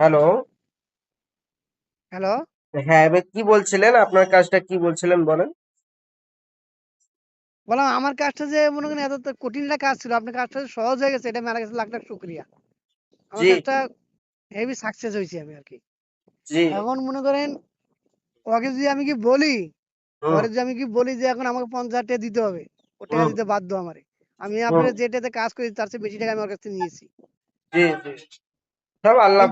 Hello hello হ্যাঁ এবার কি বলছিলেন? আপনার কাজটা কি বলছিলেন বলেন? বললাম আমার কাজটা যে মনে করেন এত তো কঠিন একটা কাজ ছিল আপনার কাজটা যে সহজ হয়ে গেছে এটা মারা গেছে লাখ লাখ শুক্রিয়া। আমার জি। কাজটা হেভি সাকসেস হয়েছে আমি আর কি জি। এখন মনে করেন ওকে যদি আমি কি বলি হুম। পরে যদি আমি কি বলি যে এখন আমাকে পঞ্চাশ টাকা দিতে হবে ও টাকা হুম। দিতে বাধ্য আমারে আমি হুম। আপনার যেটাতে কাজ করি তার চেয়ে বেশি টাকা আমি ওর কাছ থেকে নিয়েছি। জি জি। সব আল্লাহ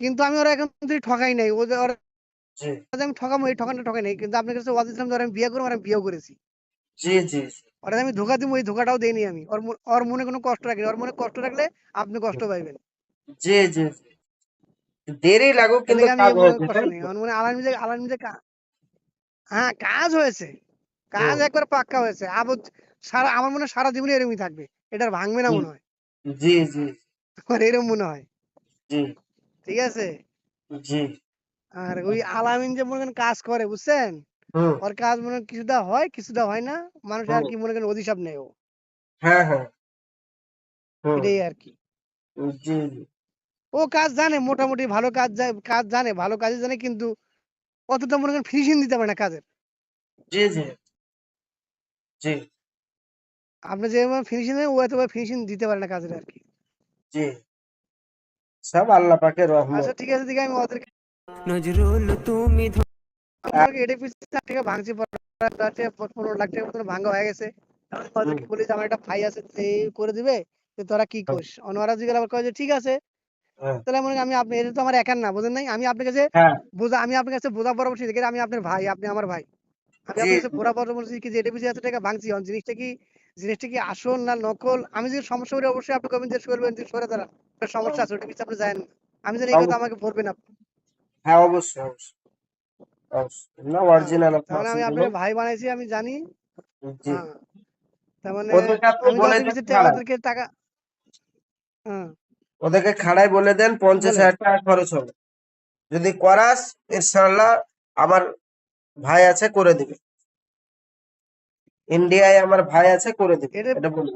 কিন্তু আমি কিন্তু ওরা এখন ঠকাই নাই। ও ওরা আমি ঠকাবো এই ঠকানটা ঠকাই নাই। কিন্তু আপনার কাছে ওয়াজ ইসলাম ধরে আমি বিয়ে করব আমি বিয়েও করেছি। জি জি। ওরা আমি ধোকা দিব এই ধোকাটাও দেইনি আমি। ওর ওর মনে কোনো কষ্ট রাখিনি ওর মনে কষ্ট রাখলে আপনি কষ্ট পাইবেন। জি জি। দেরি লাগুক কিন্তু কাজ মনে হয়েছে মনে আলাদা মিজে আলাদা মিজে হ্যাঁ কাজ হয়েছে। কাজ একবার পাক্কা হয়েছে। আবার সারা আমার মনে হয় সারা জীবন এরকমই থাকবে। এটা ভাঙবে না মনে হয়। জি জি। আমার এরকম মনে হয়। ঠিক আছে? আর ওই আলামিন যে মনে কাজ করে বুঝছেন? ওর কাজ মনে কিছুটা হয় কিছুটা হয় না। মানুষ আর কি মনে করেন অধিশাপ নেই ও। হ্যাঁ হ্যাঁ। এটাই আর কি। ও কাজ জানে মোটামুটি ভালো কাজ কাজ জানে ভালো কাজই জানে কিন্তু অতটা মনে করেন ফিনিশিং দিতে পারে না কাজের। জি জি। জি। আপনি যেভাবে ফিনিশিং দেন ও এতভাবে ফিনিশিং দিতে পারে না কাজের আর কি। জি। সব আল্লাহ পাকের রহমত। আচ্ছা ঠিক আছে দিকে আমি ওদেরকে নজরুল তুমি আমাকে এটা পিছনে টাকা ভাঙছি পনেরো পনেরো লাখ টাকা মতন ভাঙা হয়ে গেছে। ওদেরকে বলি যে আমার একটা ভাই আছে সে করে দিবে তো তোরা কি করিস? জিজ্ঞাসা আবার কয় যে ঠিক আছে। হ্যাঁ। তাহলে মনে আমি আপনি এটা তো আমার একার না বুঝেন নাই? আমি আপনার কাছে হ্যাঁ। বোঝা আমি আপনার কাছে বোঝা দিই আমি আপনার ভাই আপনি আমার ভাই। আমি আপনার কাছে বোঝা দিই কি যে এটা পিছিয়ে টাকা ভাঙছি জিনিসটা কি জিনিসটা কি আসল না নকল? আমি যদি সমস্যা করি অবশ্যই আপনি কবেন যে করবেন যে সরে দাঁড়ান সমস্যা আছে ওটা পিছিয়ে আপনি জানেন আমি জানি এই কথা আমাকে বলবেন আপনি। হ্যাঁ অবশ্যই অবশ্যই না অরিজিনাল তাহলে আমি আপনাকে ভাই বানাইছি আমি জানি। জি। হ্যাঁ। তার মানে ওদেরকে টাকা হ্যাঁ। ওদেরকে খাড়ায় বলে দেন পঞ্চাশ হাজার টাকা খরচ হবে। যদি করাস ইনশাল্লাহ আমার ভাই আছে করে দিবে। ইন্ডিয়ায় আমার ভাই আছে করে দিবে। এটা বলব।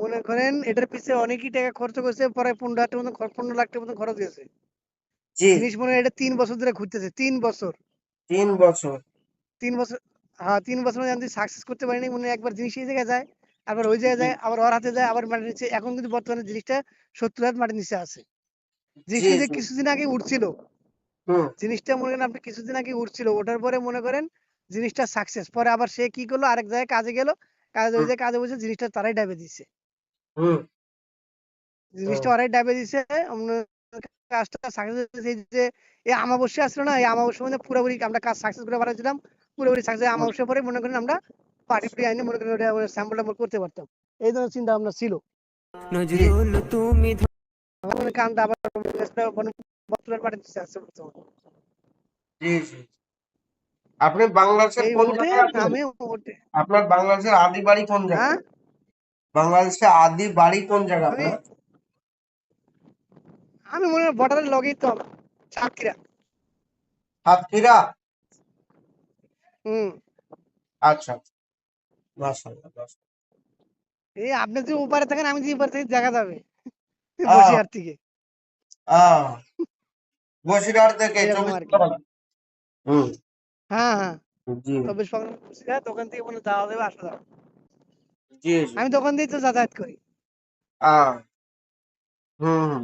মনে করেন এটার পিছে অনেকই টাকা খরচ করছে প্রায় পনেরো লাখ মতো পনেরো লাখ টাকার মতো খরচ গেছে। জি। জিনিস মনে এটা তিন বছর ধরে ঘুরতেছে তিন বছর। তিন বছর। তিন বছর হ্যাঁ তিন বছর মধ্যে আমি সাকসেস করতে পারিনি মনে একবার জিনিস এই জায়গায় যায় আবার ওই জায়গায় যায় আবার ওর হাতে যায় আবার মাটির নিচে এখন কিন্তু বর্তমানে জিনিসটা সত্তর হাজার মাটির নিচে আছে। জিনিসটা যে কিছুদিন আগে উঠছিল জিনিসটা মনে করেন আপনি কিছুদিন আগে উঠছিল ওঠার পরে মনে করেন জিনিসটা সাকসেস পরে আবার সে কি করল? আরেক জায়গায় কাজে গেল। কাজে ওই জায়গায় কাজে বসে জিনিসটা তারাই ডাবে হুম। জিনিসটা ওরাই ডাবে দিছে। কাজটা সাকসেস এই যে এই আমাবস্যা আসলো না? এই আমাবস্যার মধ্যে পুরোপুরি আমরা কাজ সাকসেস করে বাড়াইছিলাম পুরোপুরি সাকসেস হুম, আমাবস্যার পরে মনে করেন আমরা পার্টি ফুটি আইনে মনে করেন ওটা স্যাম্পল ট্যাম্পল করতে পারতাম। এই ধরনের চিন্তা ভাবনা ছিল। নজরুল তুমি আমার মনে আবার বর্তমান। পার্টি জি জি। আপনি বাংলাদেশের কোন জায়গায় আপনার বাংলাদেশের আদি বাড়ি কোন জায়গায়? হ্যাঁ? বাংলাদেশে আদি বাড়ি কোন জায়গা আমি আপনার? আমি মনে হয় বর্ডারের লগেই তো সাতক্ষীরা। সাতক্ষীরা? হুম। আচ্ছা। মাশাআল্লাহ। এই আপনি যদি ওপারে থাকেন আমি যদি এপারে থাকি দেখা যাবে। বসিরহাট থেকে। আহ। বসিরহাট থেকে হুম। হ্যাঁ হ্যাঁ। জি। চব্বিশ পরগনা বসিরহাট ওখান থেকে মনে যাওয়া যাবে আসা যাবে জি জি। আমি তখন দিয়েই তো যাতায়াত করি। আহ হুম হুম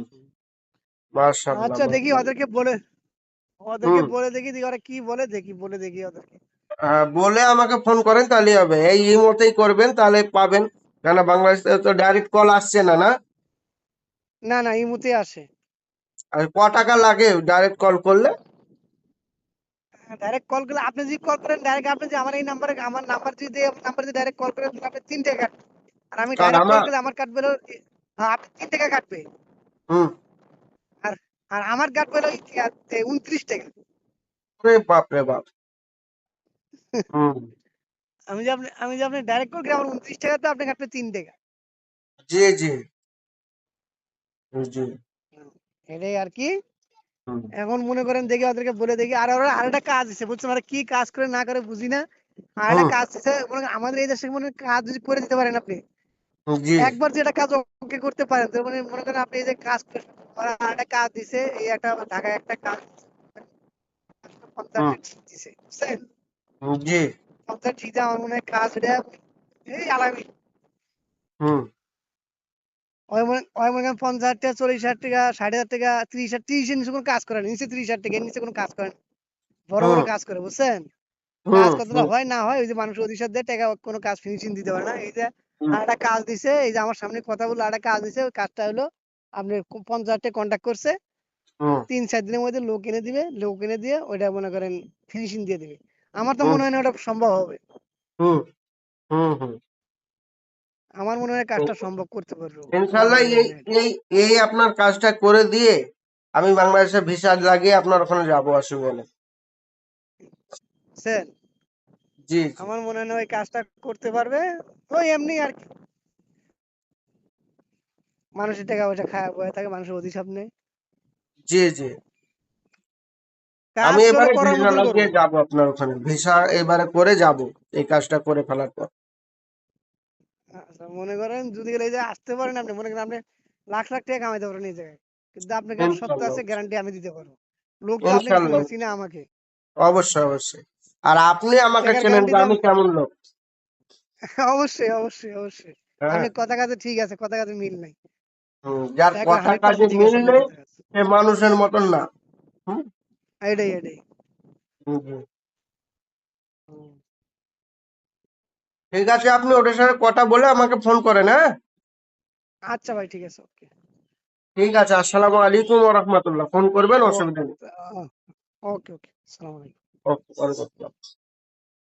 মাশাআল্লাহ আচ্ছা দেখি ওদেরকে বলে ওদেরকে বলে দেখি দেখি ওরা কি বলে দেখি বলে দেখি ওদেরকে। বলে আমাকে ফোন করেন তাহলে হবে। এই ইমোতেই করবেন তাহলে পাবেন। কেন বাংলাদেশ তো ডাইরেক্ট কল আসছে না না? না না এই মুহূর্তে আসে। আর ক টাকা লাগে ডাইরেক্ট কল করলে? ডাইরেক্ট কল করলে আপনি যদি কল করেন ডাইরেক্ট আপনি যে আমার এই নাম্বারে আমার নাম্বার যদি নাম্বার দিয়ে ডাইরেক্ট কল করেন তাহলে আপনি তিন টাকা কাটবে আর আমি ডাইরেক্ট কল করলে আমার কাটবে হ্যাঁ আপনি তিন টাকা কাটবে। হুম। আর আর আমার কাটবে হলো উনত্রিশ টাকা। রে বাপ রে বাপ। হুম। আমি যে আপনি আমি যে আপনি ডাইরেক্ট কল করি আমার উনত্রিশ টাকা তো আপনি কাটবে তিন টাকা। জি জি। জি এটাই আর কি। এখন মনে করেন দেখি ওদেরকে বলে দেখি আর ওরা আরেকটা কাজ দিছে বুঝছেন? ওরা কি কাজ করে না করে বুঝি না? আর একটা কাজ মনে আমাদের এই দেশে মনে কাজ যদি করে দিতে পারেন আপনি একবার যেটা কাজ ওকে করতে পারেন তার মানে মনে করেন আপনি এই যে কাজ করেন, আর একটা কাজ দিছে এই একটা ঢাকায় একটা কাজ দিছে বুঝছেন? জি। পঞ্চাশ দিতে আমার মনে হয় কাজ এটা এই আলামি। হুম। ওই মনে করেন পঞ্চাশ হাজার টাকা চল্লিশ হাজার টাকা ষাট হাজার টাকা ত্রিশ হাজার ত্রিশের নিচে কোনো কাজ করে না। নিচে ত্রিশ হাজার টাকা নিচে কোনো কাজ করেন বড় বড় হুম। কাজ করে বুঝছেন? কাজ কতটা হুম, হয় না হয় ওই যে মানুষ অধিসার দেয় টাকা কোনো কাজ ফিনিশিং দিতে পারে না। এই যে একটা কাজ দিছে এই যে আমার সামনে কথা বলল আর একটা কাজ দিছে ওই কাজটা হলো আপনি পঞ্চাশ হাজার টাকা কন্ট্যাক্ট করছে। তিন চার দিনের মধ্যে লোক এনে দিবে লোক এনে দিয়ে ওইটা মনে করেন ফিনিশিং দিয়ে দিবে। আমার তো মনে হয় না ওটা সম্ভব হবে। হুম, হুম, হুম। আমার মনে হয় কাজটা সম্ভব করতে পারব। মনে এই এই এই আপনার কাজটা করে দিয়ে আমি বাংলাদেশে ভিসা লাগিয়ে আপনার ওখানে যাব অসুবিধা নেই। বুঝছেন? জি আমার মনে হয় ওই কাজটা করতে পারবে। ওই এমনি আর কি। মানুষের টাকা পয়সা খায় বয়ে থাকে মানুষের অধিসাপ নেই। জি জি। আমি এবারে ভিসা লাগিয়ে। যাব আপনার ওখানে। ভিসা এবারে করে যাব এই কাজটা করে ফেলার পর। আচ্ছা, মনে করেন যদি এই যে আসতে পারেন আপনি মনে করেন আপনি লাখ লাখ টাকা কামাইতে পারেন এই জায়গায়। কিন্তু আপনাকে সত্য আছে গ্যারান্টি আমি দিতে পারব। লোক তো আপনি চিনে আমাকে। অবশ্যই অবশ্যই। আর আপনি আমাকে চেনেন যে আমি কেমন লোক। অবশ্যই অবশ্যই অবশ্যই। হ্যাঁ। আপনি কথা কাজে ঠিক আছে কথা কাজে মিল নাই। যার কথা কাজে আছে মিল নেই সে মানুষের মতন না। এটাই এটাই। হুম। ঠিক আছে আপনি ওটার সাথে কথা বলে আমাকে ফোন করেন হ্যাঁ? আচ্ছা ভাই ঠিক আছে ওকে ঠিক আছে আসসালামু আলাইকুম ওয়া রাহমাতুল্লাহ ফোন করবেন অসুবিধা নেই। ওকে ওকে আসসালামু আলাইকুম। ওকে ওয়া আসসালাম।